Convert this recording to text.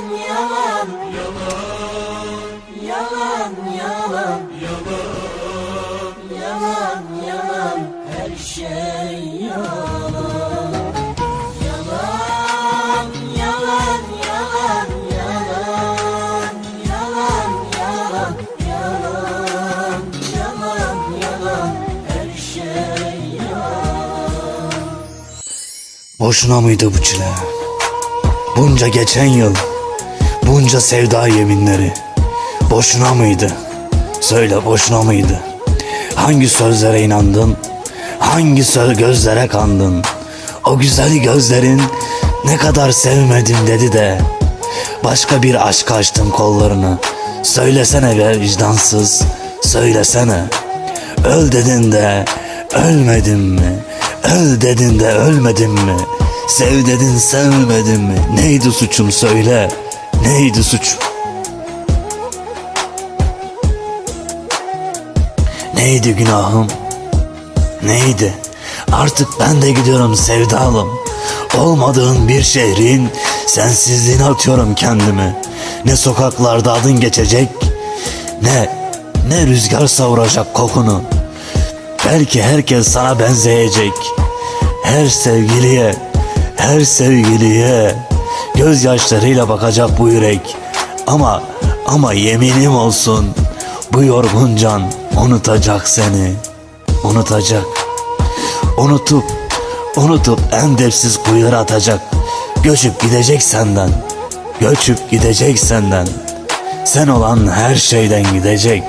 Yalan yalan. Yalan yalan. Yalan yalan. Her şey yalan. Yalan yalan yalan yalan. Yalan yalan yalan. Yalan yalan. Her şey yalan. Boşuna mıydı bu çile? Bunca geçen yıl, bunca sevda yeminleri boşuna mıydı? Söyle boşuna mıydı? Hangi sözlere inandın? Hangi gözlere kandın? O güzel gözlerin ne kadar sevmedim dedi de başka bir aşk açtın kollarını. Söylesene be vicdansız, söylesene. Öl dedin de ölmedin mi? Öl dedin de ölmedin mi? Sev dedin sevmedin mi? Neydi suçum söyle? Neydi suçum? Neydi günahım? Neydi? Artık ben de gidiyorum sevdalım. Olmadığın bir şehrin sensizliğine atıyorum kendimi. Ne sokaklarda adın geçecek, ne ne rüzgar savuracak kokunu. Belki herkes sana benzeyecek. Her sevgiliye, her sevgiliye gözyaşlarıyla bakacak bu yürek. Ama ama yeminim olsun bu yorgun can unutacak seni. Unutacak. Unutup unutup en depsiz kuyulara atacak. Göçüp gidecek senden. Göçüp gidecek senden. Sen olan her şeyden gidecek.